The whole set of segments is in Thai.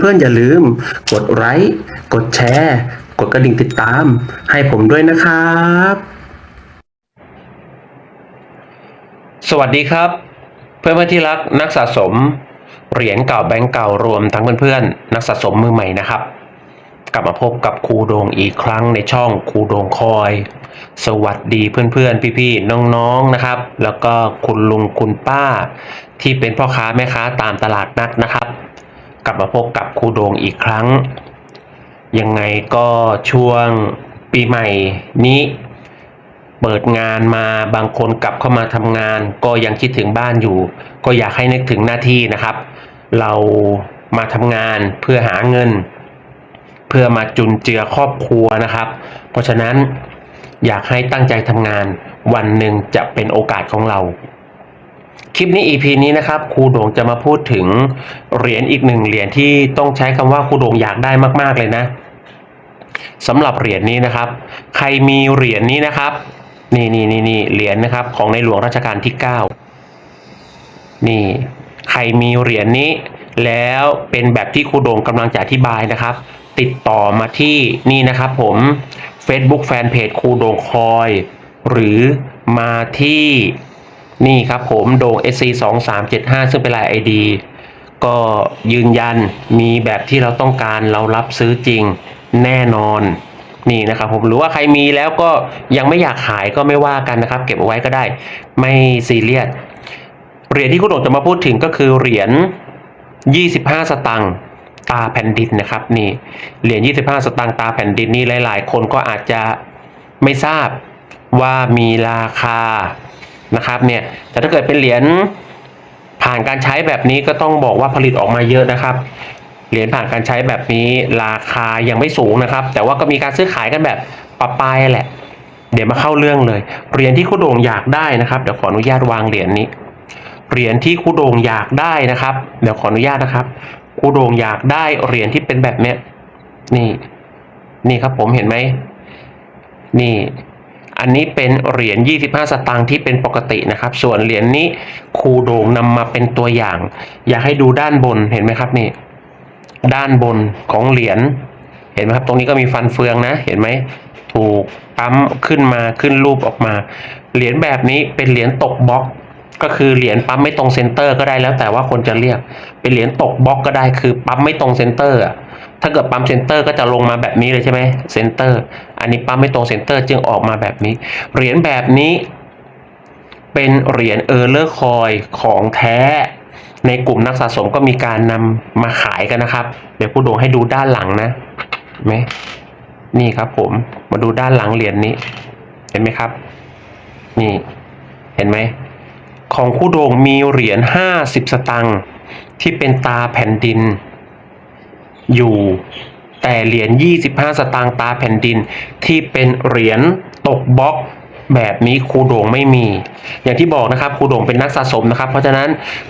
เพื่อนๆอย่าลืม กดไลค์กดแชร์ กดกระดิ่งติดตาม ให้ผมด้วยนะครับ สวัสดีครับ เพื่อนๆที่รักนักสะสม เหรียญเก่าแบงก์เก่ารวมทั้งเพื่อนๆนักสะสมมือใหม่นะครับ กลับมาพบกับครูโดงอีกครั้งในช่องครูโดงคอย สวัสดีเพื่อนๆพี่ๆน้องๆนะครับ แล้วก็คุณลุงคุณป้า ที่เป็นพ่อค้าแม่ค้าตามตลาดนัดนะครับ กลับมาพบกับครูโดงอีกครั้ง ยังไงก็ช่วงปีใหม่นี้ เปิดงานมาบางคนกลับเข้ามาทำงาน ก็ยังคิดถึงบ้านอยู่ ก็อยากให้นึกถึงหน้าที่นะครับ เรามาทำงานเพื่อหาเงิน เพื่อมาจุนเจือครอบครัวนะครับ เพราะฉะนั้นอยากให้ตั้งใจทำงานวันหนึ่งจะเป็นโอกาสของเรา คลิปนี้ EP นี้นะครับครูโด่งจะมาพูดถึงเหรียญอีกหนึ่งเหรียญที่ต้องใช้คำว่าครูโด่งอยากได้มากๆเลยนะสำหรับเหรียญนี้นะครับ ใครมีเหรียญนี้นะครับ นี่นี่นี่นี่เหรียญนะครับ ของในหลวงรัชกาลที่9นี่ใครมีเหรียญนี้ แล้วเป็นแบบที่ครูโด่งกำลังจะอธิบายนะครับ ติดต่อมาที่นี่นะครับ ผม Facebook Fanpage ครูโด่งคอย หรือมาที่ นี่ครับผมโด่ง SC 2 3 7 5ซึ่งเป็นลาย ID ก็ยืนยันมีแบบที่เราต้องการเรารับซื้อจริงแน่นอนนี่นะครับผมหรือว่าใครมีแล้วก็ยังไม่อยากขายก็ไม่ว่ากันนะครับ เก็บเอาไว้ก็ได้ไม่ซีเรียสเหรียญที่คุณโดงจะมาพูดถึงก็คือเหรียญ 25 สตังค์ตาแผ่นดินนะครับนี่เหรียญ 25 สตังค์ตาแผ่นดินนี่หลาย ๆ คนก็อาจจะไม่ทราบว่ามีราคา นะครับเนี่ยแต่ถ้าเกิดเป็นเหรียญผ่านการใช้แบบนี้ก็ต้องบอกว่าผลิตออกมาเยอะนะครับ เหรียญผ่านการใช้แบบนี้ราคายังไม่สูงนะครับ แต่ว่าก็มีการซื้อขายกันแบบปะปายแหละ เดี๋ยวมาเข้าเรื่องเลย เหรียญที่คุณโด่งอยากได้นะครับเดี๋ยวขออนุญาตวางเหรียญนี้ เหรียญที่ครูโด่งอยากได้นะครับ เดี๋ยวขออนุญาตนะครับครูโด่งอยากได้เหรียญที่เป็นแบบเนี้ยนี่ นี่ครับผมเห็นไหมนี่ อันนี้เป็นเหรียญ 25 สตางค์ที่เป็นปกตินะครับ ส่วนเหรียญนี้ครูโด่งนำมาเป็นตัวอย่าง อยากให้ดูด้านบนเห็นไหมครับนี่ ด้านบนของเหรียญเห็นไหมครับ ตรงนี้ก็มีฟันเฟืองนะ เห็นไหมถูกปั๊มขึ้นมาขึ้นรูปออกมา เหรียญแบบนี้เป็นเหรียญตกบล็อก ก็คือเหรียญปั๊มไม่ตรงเซนเตอร์ก็ได้แล้วแต่ว่าคนจะเรียก เป็นเหรียญตกบล็อกก็ได้คือปั๊มไม่ตรงเซนเตอร์อะ ถ้าเกิดปั๊มเซนเตอร์ก็จะลงมาแบบนี้เลยใช่ไหมเซนเตอร์ อันนี้ปั๊มไม่ตรงเซนเตอร์จึงออกมาแบบนี้ เหรียญแบบนี้ เป็นเหรียญเออร์เลอร์คอยของแท้ ในกลุ่มนักสะสมก็มีการนำมาขายกันนะครับ เดี๋ยวผู้ดวงให้ดูด้านหลังนะไหมนี่ครับผม มาดูด้านหลังเหรียญนี้ เห็นไหมครับ นี่ เห็นไหม ของคู่โด่งมีเหรียญห้าสิบสตังค์ที่เป็นตาแผ่นดิน อยู่ แต่เหรียญยี่สิบห้าสตางค์ตาแผ่นดิน ที่เป็นเหรียญตกบล็อกแบบนี้ครูโด่งไม่มี อย่างที่บอกนะครับครูโด่งเป็นนักสะสมนะครับ เพราะฉะนั้น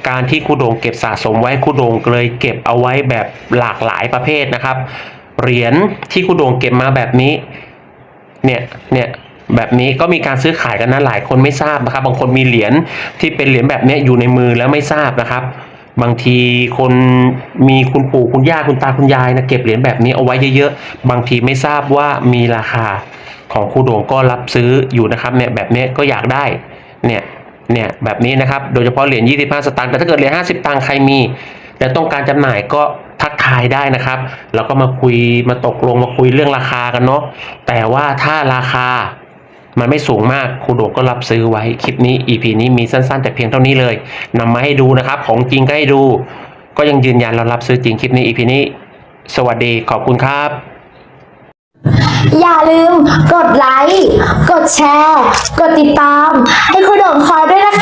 การที่ครูโด่งเก็บสะสมไว้ครูโด่งเลยเก็บเอาไว้แบบหลากหลายประเภทนะครับ เหรียญที่ครูโด่งเก็บมาแบบนี้ เนี่ย เนี่ยแบบนี้ก็มีการซื้อขายกันนะหลายคนไม่ทราบนะครับ บางคนมีเหรียญที่เป็นเหรียญแบบนี้อยู่ในมือแล้วไม่ทราบนะครับ บางทีคนมีคุณปู่คุณย่าคุณตาคุณยายนะเก็บเหรียญแบบนี้เอาไว้เยอะๆ บางทีไม่ทราบว่ามีราคาของครูโด่งก็รับซื้ออยู่นะครับเนี่ยแบบนี้ก็อยากได้เนี่ยเนี่ยแบบนี้นะครับ โดยเฉพาะเหรียญ25 สตางค์แต่ถ้าเกิดเหรียญ50 ตังค์ใครมี แต่ต้องการจำหน่ายก็ทักทายได้นะครับ แล้วก็มาคุยมาตกลงมาคุยเรื่องราคากันเนาะแต่ว่าถ้าราคา มันไม่สูงมากครูโด่งก็รับซื้อไว้คลิปนี้ EP นี้มีสั้นๆ แต่เพียงเท่านี้เลยนำมาให้ดูนะครับ ของจริงก็ให้ดู ก็ยังยืนยันเรารับซื้อจริงคลิปนี้ EP นี้ สวัสดีขอบคุณครับ อย่าลืมกดไลค์ กดแชร์ กดติดตาม ให้ครูโด่งคอยด้วยนะคะ